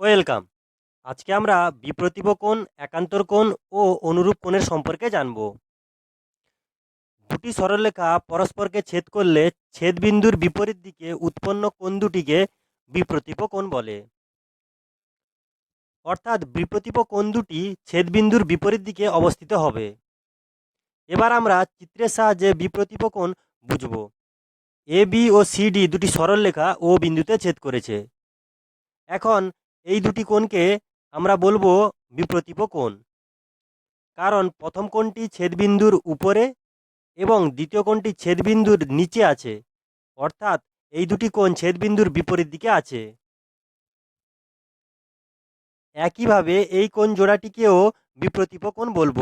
Welcome. আজকে আমরা বিপ্রতিভ কোণ, একান্তর কোণ ও অনুরূপ কোণের সম্পর্কে জানব। দুটি সরলরেখা পরস্পরকে ছেদ করলে ছেদবিন্দুর বিপরীত দিকে উৎপন্ন কোণ দুটিকে বিপ্রতিভ কোণ বলে। অর্থাৎ বিপ্রতিভ কোণ দুটি ছেদবিন্দুর বিপরীত দিকে অবস্থিত হবে। এবার আমরা চিত্রের সাহায্যে বিপ্রতিভ কোণ বুঝব। এ, বি ও সি, ডি দুটি সরলরেখা ও বিন্দুতে ছেদ করেছে। এখন এই দুটি কোণকে আমরা বলব বিপ্রতিভ কোণ। কারণ প্রথম কোণটি ছেদবিন্দুর উপরে এবং দ্বিতীয় কোণটি ছেদবিন্দুর নিচে আছে। অর্থাৎ এই দুটি কোণ ছেদবিন্দুর বিপরীত দিকে আছে। একইভাবে এই কোণ জোড়াটিকেও বিপ্রতিভ কোণ বলব।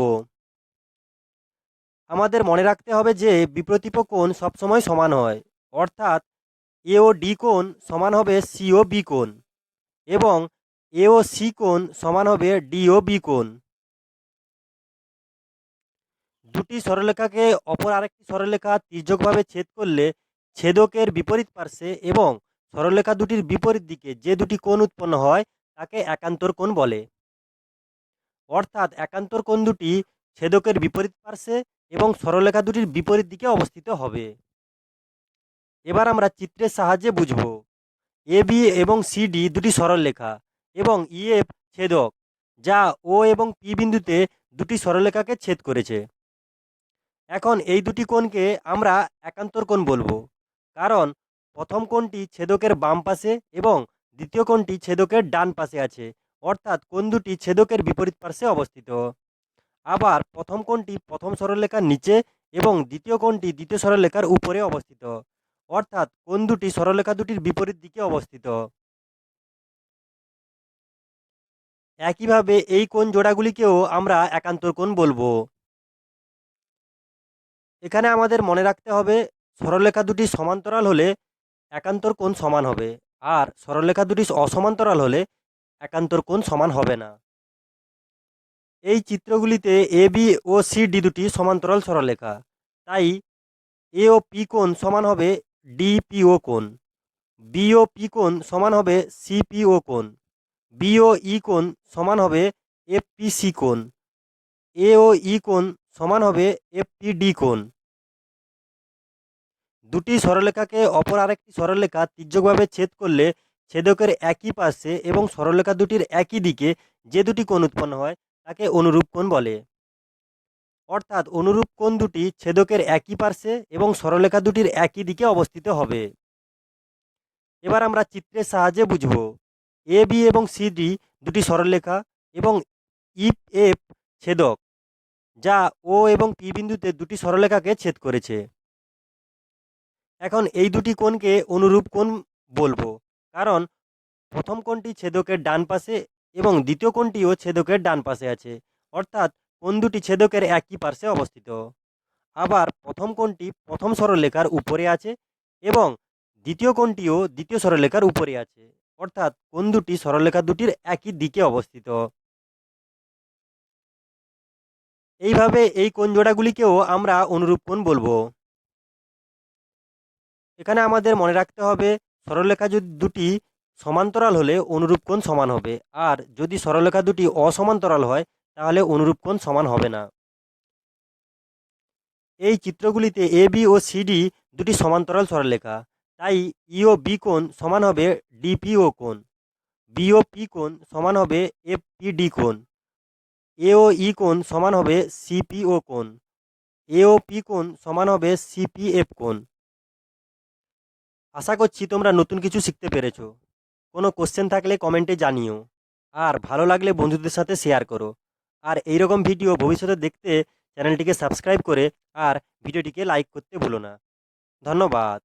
আমাদের মনে রাখতে হবে যে বিপ্রতিভ কোণ সবসময় সমান হয়। অর্থাৎ এ ও ডি কোণ সমান হবে সি ও বি কোণ। এবং এ ও সি কোণ সমান হবে ডি ও বি কোণ। দুটি সরলরেখাকে অপর আরেকটি সরলরেখা তির্যকভাবে ছেদ করলে ছেদকের বিপরীত পার্শ্বে এবং সরলরেখা দুটির বিপরীত দিকে যে দুটি কোণ উৎপন্ন হয় তাকে একান্তর কোণ বলে। অর্থাৎ একান্তর কোণ দুটি ছেদকের বিপরীত পার্শ্বে এবং সরলরেখা দুটির বিপরীত দিকে অবস্থিত হবে। এবার আমরা চিত্রের সাহায্যে বুঝব। এ বি এবং সি ডি দুটি সরলরেখা এবং ইএফ ছেদক, যা ও এবং পি বিন্দুতে দুটি সরলরেখাকে ছেদ করেছে। এখন এই দুটি কোণকে আমরা একান্তর কোণ বলব, কারণ প্রথম কোণটি ছেদকের বাম পাশে এবং দ্বিতীয় কোণটি ছেদকের ডান পাশে আছে, অর্থাৎ কোণ দুটি ছেদকের বিপরীত পার্শ্বে অবস্থিত। আবার প্রথম কোণটি প্রথম সরলরেখার নিচে এবং দ্বিতীয় কোণটি দ্বিতীয় সরলরেখার উপরে অবস্থিত। অর্থাৎ কোন দুটি সরলরেখা দুটির বিপরীত দিকে অবস্থিত? একইভাবে এই কোণ জোড়াগুলিকেও আমরা একান্তর কোণ বলব। এখানে আমাদের মনে রাখতে হবে সরলরেখা দুটি সমান্তরাল হলে একান্তর কোণ সমান হবে, আর সরলরেখা দুটি অসমান্তরাল হলে একান্তর কোণ সমান হবে না। এই চিত্রগুলিতে এ বি ও সি ডি দুটি সমান্তরাল সরলরেখা তাই এ ও পি কোণ সমান হবে ডিপিও কোণ। বি ও পি কোণ সমান হবে সিপিও কোণ। বি ও ই কোণ সমান হবে এফপিসি কোণ। এ ও ই কোণ সমান হবে এফপিডি কোণ। দুটি সরলরেখাকে অপর আরেকটি সরলরেখা তির্যকভাবে ছেদ করলে ছেদকের একই পাশে এবং সরলরেখা দুটির একই দিকে যে দুটি কোণ উৎপন্ন হয়, তাকে অনুরূপ কোণ বলে। অর্থাৎ অনুরূপ কোণ দুটি ছেদকের একই পার্শ্বে এবং সরলরেখা দুটির একই দিকে অবস্থিত হবে। এবার আমরা চিত্রের সাহায্যে বুঝব। এ, বি এবং সি, ডি দুটি সরলরেখা এবং ইফ, এফ ছেদক, যা ও এবং পি বিন্দুতে দুটি সরলরেখাকে ছেদ করেছে। এখন এই দুটি কোণকে অনুরূপ কোণ বলব, কারণ প্রথম কোণটি ছেদকের ডান পাশে এবং দ্বিতীয় কোণটিও ছেদকের ডান পাশে আছে। অর্থাৎ কোণ দুটি ছেদকের একই পার্শ্বে অবস্থিত। আবার প্রথম কোণটি প্রথম সরলরেখার উপরে আছে এবং দ্বিতীয় কোণটিও দ্বিতীয় সরলরেখার উপরে আছে। অর্থাৎ কোন দুটি সরলরেখা দুটির একই দিকে অবস্থিত। এইভাবে এই কোণ জোড়াগুলিকেও আমরা অনুরূপ কোণ বলব। এখানে আমাদের মনে রাখতে হবে সরলরেখা যদি দুটি সমান্তরাল হলে অনুরূপ কোণ সমান হবে। আর যদি সরলরেখা দুটি অসমান্তরাল হয় তাহলে অনুরূপ কোণ সমান হবে না। এই চিত্রগুলিতে এ বি ও সিডি দুটি সমান্তরাল সরলরেখা, তাই ই ও বি কোণ সমান হবে ডিপিও কোণ। বি ও পি কোণ সমান হবে এফ পি ডি কোণ। এ ও ই কোণ সমান হবে সিপিও কোণ। এ ও পি কোণ সমান হবে সিপিএফ কোণ। আশা করছি তোমরা নতুন কিছু শিখতে পেরেছ। কোনো কোশ্চেন থাকলে কমেন্টে জানিও। আর ভালো লাগলে বন্ধুদের সাথে শেয়ার করো। আর এইরকম ভিডিও ভবিষ্যতে দেখতে চ্যানেলটিকে সাবস্ক্রাইব করে আর ভিডিওটিকে লাইক করতে ভুলো না। ধন্যবাদ।